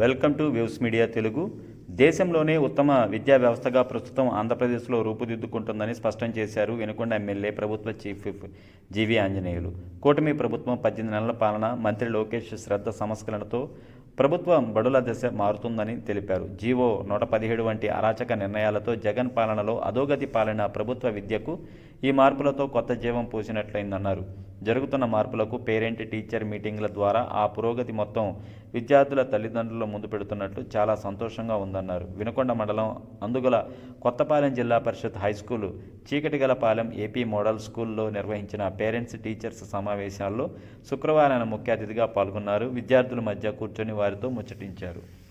Welcome to views media Telugu. దేశంలోనే ఉత్తమ విద్యా వ్యవస్థగా ప్రస్తుతం ఆంధ్రప్రదేశ్లో రూపుదిద్దుకుంటుందని స్పష్టం చేశారు వెనుకొండ ఎమ్మెల్యే ప్రభుత్వ చీఫ్ విప్ జీవి ఆంజనేయులు. కూటమి ప్రభుత్వం పద్దెనిమిది నెలల పాలన మంత్రి లోకేష్ శ్రద్ధ సంస్కరణతో ప్రభుత్వం బడుల దశ మారుతుందని తెలిపారు. జీవో నూట పదిహేడు వంటి అరాచక నిర్ణయాలతో జగన్ పాలనలో అధోగతి పాలన ప్రభుత్వ విద్యకు ఈ మార్పులతో కొత్త జీవం పోసినట్లయిందన్నారు. జరుగుతున్న మార్పులకు పేరెంట్ టీచర్ మీటింగ్ల ద్వారా ఆ పురోగతి మొత్తం విద్యార్థుల తల్లిదండ్రుల ముందు పెడుతున్నట్లు చాలా సంతోషంగా ఉందన్నారు. వినుకొండ మండలం Andugula Kothapalem Zilla Parishad high school Chikatigalapalem AP model స్కూల్లో నిర్వహించిన పేరెంట్స్ టీచర్స్ సమావేశాల్లో శుక్రవారం ఆయన ముఖ్య అతిథిగా పాల్గొన్నారు. విద్యార్థుల మధ్య కూర్చొని వారితో ముచ్చటించారు.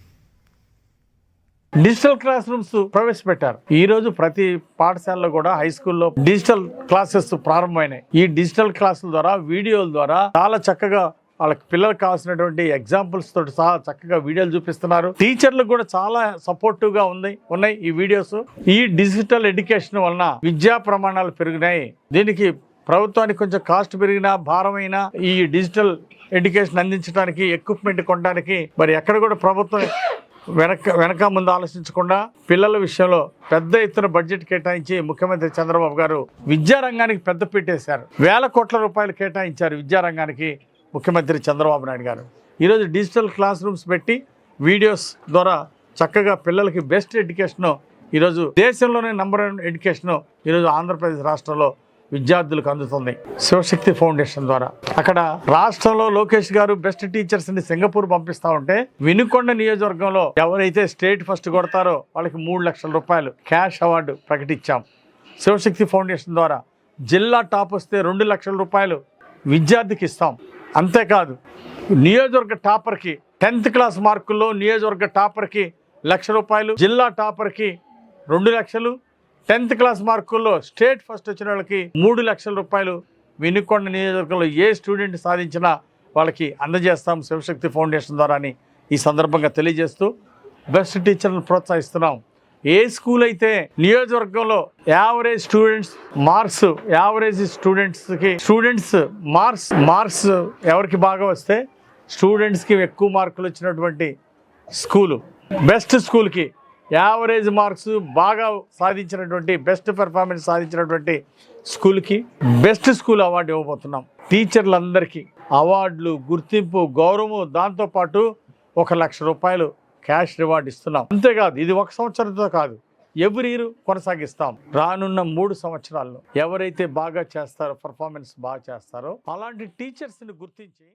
డిజిటల్ క్లాస్ రూమ్స్ ప్రవేశపెట్టారు. ఈ రోజు ప్రతి పాఠశాలలో కూడా హై స్కూల్లో డిజిటల్ క్లాసెస్ ప్రారంభమైనాయి. ఈ డిజిటల్ క్లాసుల ద్వారా వీడియోల ద్వారా చాలా చక్కగా వాళ్ళకి పిల్లలకు కావాల్సినటువంటి ఎగ్జాంపుల్స్ తోటి సహా చక్కగా వీడియోలు చూపిస్తున్నారు. టీచర్లకు కూడా చాలా సపోర్టివ్గా ఉంది ఉన్నాయి ఈ వీడియోస్ ఈ డిజిటల్ ఎడ్యుకేషన్ వలన విద్యా ప్రమాణాలు పెరిగినాయి. దీనికి ప్రభుత్వానికి కొంచెం కాస్ట్ పెరిగినా భారమైన ఈ డిజిటల్ ఎడ్యుకేషన్ అందించడానికి ఎక్విప్మెంట్ కొనడానికి మరి ఎక్కడ కూడా ప్రభుత్వం వెనక వెనక ముందు ఆలోచించకుండా పిల్లల విషయంలో పెద్ద ఎత్తున బడ్జెట్ కేటాయించి ముఖ్యమంత్రి చంద్రబాబు గారు విద్యారంగానికి పెద్ద పెట్టేశారు. వేల కోట్ల రూపాయలు కేటాయించారు విద్యారంగానికి ముఖ్యమంత్రి చంద్రబాబు నాయుడు గారు. ఈరోజు డిజిటల్ క్లాస్ రూమ్స్ పెట్టి వీడియోస్ ద్వారా చక్కగా పిల్లలకి బెస్ట్ ఎడ్యుకేషను ఈరోజు దేశంలోనే నంబర్ వన్ ఎడ్యుకేషను ఈరోజు ఆంధ్రప్రదేశ్ రాష్ట్రంలో విద్యార్థులకు అందుతుంది. శివశక్తి ఫౌండేషన్ ద్వారా. అక్కడ రాష్ట్రంలో లోకేష్ గారు బెస్ట్ టీచర్స్ని సింగపూర్ పంపిస్తా ఉంటే వినుకొండ నియోజకవర్గంలో ఎవరైతే స్టేట్ ఫస్ట్ కొడతారో వాళ్ళకి మూడు లక్షల రూపాయలు క్యాష్ అవార్డు ప్రకటించాం. శివశక్తి ఫౌండేషన్ ద్వారా జిల్లా టాప్ వస్తే రెండు లక్షల రూపాయలు విద్యార్థికి ఇస్తాం. అంతేకాదు నియోజకవర్గ టాపర్కి టెన్త్ క్లాస్ మార్కుల్లో నియోజకవర్గ టాపర్కి లక్ష రూపాయలు జిల్లా టాపర్కి రెండు లక్షలు టెన్త్ క్లాస్ మార్కుల్లో స్టేట్ ఫస్ట్ వచ్చిన వాళ్ళకి మూడు లక్షల రూపాయలు వెనుకొండ నియోజకవర్గంలో ఏ స్టూడెంట్ సాధించినా వాళ్ళకి అందజేస్తాం శివశక్తి ఫౌండేషన్ ద్వారా అని ఈ సందర్భంగా తెలియజేస్తూ బెస్ట్ టీచర్లను ప్రోత్సహిస్తున్నాం. ఏ స్కూల్ అయితే నియోజకవర్గంలో యావరేజ్ స్టూడెంట్స్ మార్క్స్ యావరేజ్ స్టూడెంట్స్కి స్టూడెంట్స్ మార్క్స్ మార్క్స్ ఎవరికి బాగా వస్తే స్టూడెంట్స్కి ఎక్కువ మార్కులు వచ్చినటువంటి స్కూలు బెస్ట్ స్కూల్కి యావరేజ్ మార్క్స్ బాగా సాధించినటువంటి బెస్ట్ పెర్ఫార్మెన్స్ సాధించినటువంటి స్కూల్కి బెస్ట్ స్కూల్ అవార్డు ఇవ్వబోతున్నాం. టీచర్లందరికీ అవార్డులు గుర్తింపు గౌరవము దాంతోపాటు ఒక లక్ష రూపాయలు క్యాష్ రివార్డు ఇస్తున్నాం. అంతేకాదు ఇది ఒక సంవత్సరంతో కాదు ఎవ్రీ ఇయర్ కొనసాగిస్తాం. రానున్న మూడు సంవత్సరాల్లో ఎవరైతే బాగా చేస్తారో పర్ఫార్మెన్స్ బాగా చేస్తారో అలాంటి టీచర్స్ని గుర్తించి